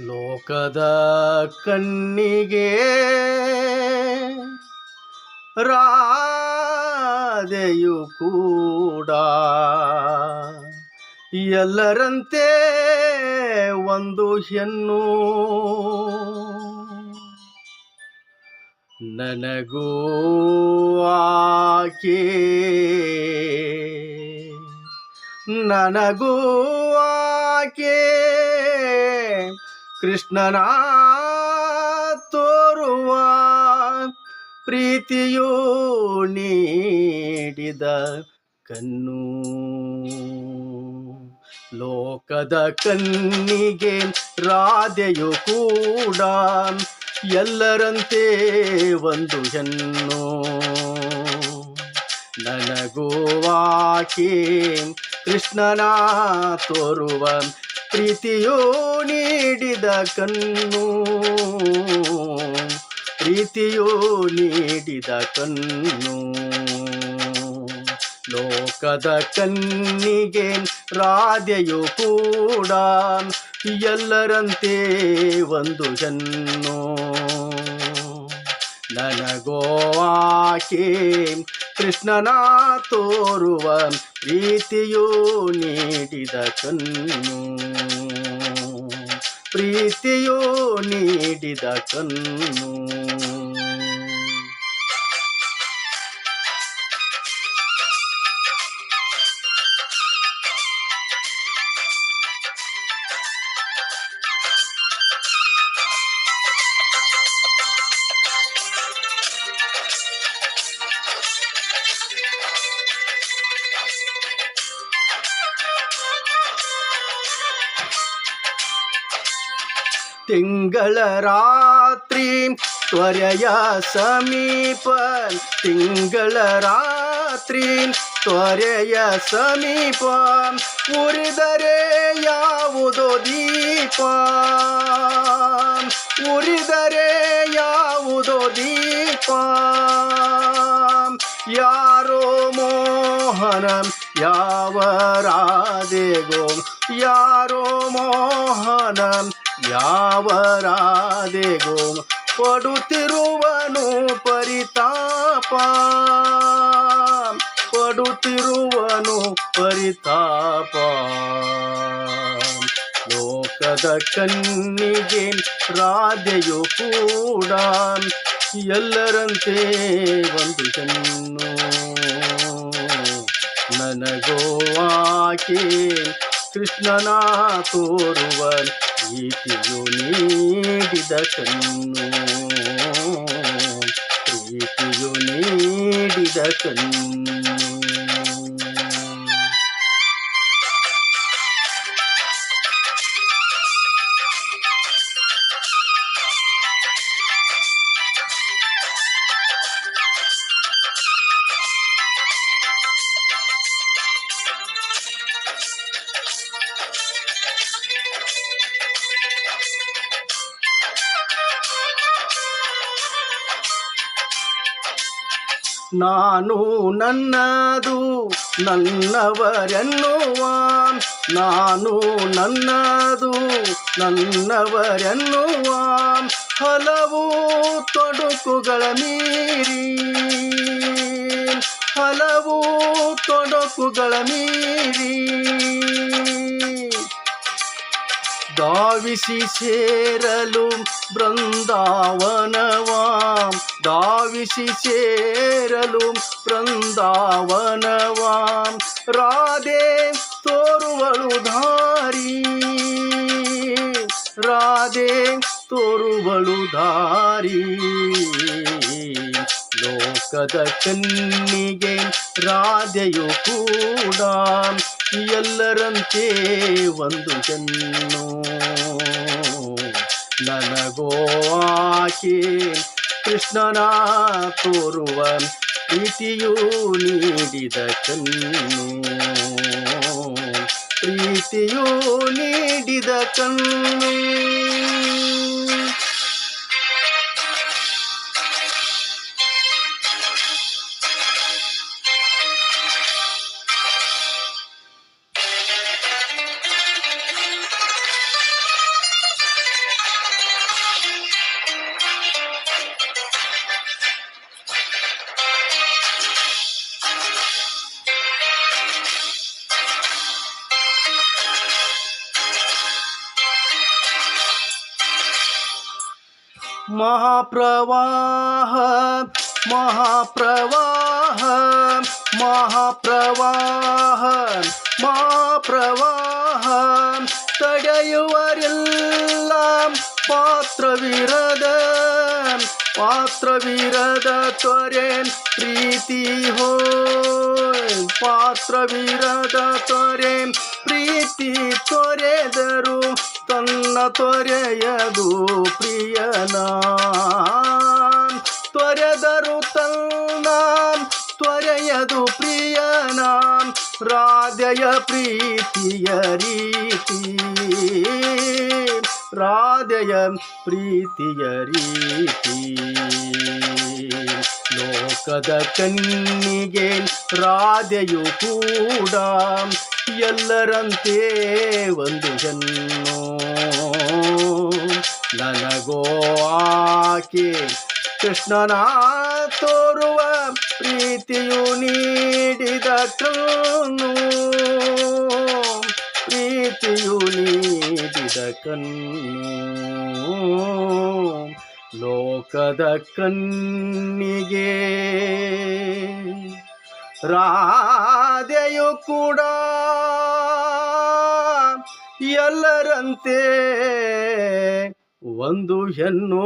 ಲೋಕದ ಕಣ್ಣಿಗೆ ರಾಧೆಯು ಕೂಡ ಎಲ್ಲರಂತೆ ಒಂದು ಹೆಣ್ಣು. ನನಗೂ ಆಕೆ ನನಗೂ ಆಕೆ. ಕೃಷ್ಣನ ತೋರುವ ಪ್ರೀತಿಯೂ ನೀಡಿದ ಕಣ್ಣು. ಲೋಕದ ಕನ್ನಿಗೆ ರಾಧೆಯು ಕೂಡ ಎಲ್ಲರಂತೆ ಒಂದು ಹೆಣ್ಣು. ನನಗೋವಾಕೆ ಕೃಷ್ಣನ ತೋರುವ ಪ್ರೀತಿಯು ನೀಡಿದ ಕಣ್ಣು. ಪ್ರೀತಿಯೋ ನೀಡಿದ ಕಣ್ಣು. ಲೋಕದ ಕಣ್ಣಿಗೆ ರಾಧೆಯು ಕೂಡ ಎಲ್ಲರಂತೆ ಒಂದು ಜನ್ನು ನನಗೋ ಆಕೆ ಕೃಷ್ಣನ ತೋರುವ ಪ್ರೀತಿಯು ನೀಡಿದ ಕಣ್ಣು. ಪ್ರೀತಿಯು ನೀಡಿದ ಕಣ್ಣು ತಿಂಗಳ ರಾತ್ರಿ ತ್ವರೆಯ ಸಮೀಪ ತಿಂಗಳ ರಾತ್ರಿ ತ್ವರೆಯ ಸಮೀಪ ಉರಿದರೆ ಯಾವುದೋ ದೀಪ ಉರಿದರೆ ಯಾವುದೋ ದೀಪ ಯಾರೋ ಮೋಹನ ಯಾವ ರಾಧೆಗೋ ಯಾರೋ ಮೋಹನ ಯಾವ ರಾಧೆಗೋ ಪಡುತ್ತಿರುವನು ಪರಿತಾಪ. ಪಡುತ್ತಿರುವನು ಪರಿತಾಪ. ಲೋಕದ ಕಣ್ಣಿಗೆ ರಾಧೆಯು ಕೂಡ ಎಲ್ಲರಂತೆ ಒಂದು ಹೆಣ್ಣು. ನನಗೋ ಆಕೆ ಕೃಷ್ಣನ ತೋರುವ ಪ್ರೀತಿಯು ನೀಡಿದ ಕಣ್ಣು ಪ್ರೀತಿಯು ನಾನು ನನ್ನದು ನನ್ನವರೆನ್ನುವ. ನಾನು ನನ್ನದು ನನ್ನವರೆನ್ನುವ. ಹಲವು ತೊಡಕುಗಳ ಮೀರಿ ಹಲವು ತೊಡಕುಗಳ ಮೀರಿ. ಧಾವಿಸಿ ಸೇರಲು ಬೃಂದಾವನವಾಂ ಧಾವಿಸಿ ಸೇರಲು ಬೃಂದಾವನವಾಂ ರಾಧೆ ತೋರುವಳು ದಾರಿ ರಾಧೆ ತೋರುವಳು ದಾರಿ ಲೋಕದ ಕಣ್ಣಿಗೆ ರಾಧೆಯು ಕೂಡ ಎಲ್ಲರಂತೆ ಒಂದು ಹೆಣ್ಣು. ನನಗೋ ಆಕೆ ಕೃಷ್ಣನ ತೋರುವ ಪ್ರೀತಿಯು ನೀಡಿದ ಕಣ್ಣು. ಪ್ರೀತಿಯು ನೀಡಿದ ಕಣ್ಣು. ಮಹಾಪ್ರವಾಹ ಮಹಾಪ್ರವಾಹ ಮಹಾಪ್ರವಾಹ ಮಹಾಪ್ರವಾಹ. ತಡೆಯುವರೆಲ್ಲ ಪಾತ್ರವಿರದ ಪಾತ್ರವಿರದ ತೊರೆ ಪ್ರೀತಿ ಹೋಯ್. ಪಾತ್ರವಿರದ ತೊರೆ ಪ್ರೀತಿ ತೊರೆದರು ತನ್ನ ತೊರೆಯದು ಪ್ರಿಯನ. ತೊರೆದರು ತನ್ನ ತೊರೆಯದು ಪ್ರಿಯನ. ರಾಧೆಯ ಪ್ರೀತಿಯ ರೀತಿ. ರಾಧೆಯ ಪ್ರೀತಿಯ ರೀತಿ. ಲೋಕದ ಕಣ್ಣಿಗೆ ರಾಧೆಯು ಕೂಡ ಎಲ್ಲರಂತೆ ಒಂದು ಹೆಣ್ಣು. ನನಗೋ ಆಕೆ, ಕೃಷ್ಣನ ತೋರುವ ಪ್ರೀತಿಯು ನೀಡಿದ ಕಣ್ಣು. ಪ್ರೀತಿಯು ನೀಡಿದ ಕಣ್ಣು. ಲೋಕದ ಕಣ್ಣಿಗೆ ರಾಧೆಯು ಕೂಡ ಎಲ್ಲರಂತೆ ಒಂದು ಹೆಣ್ಣು.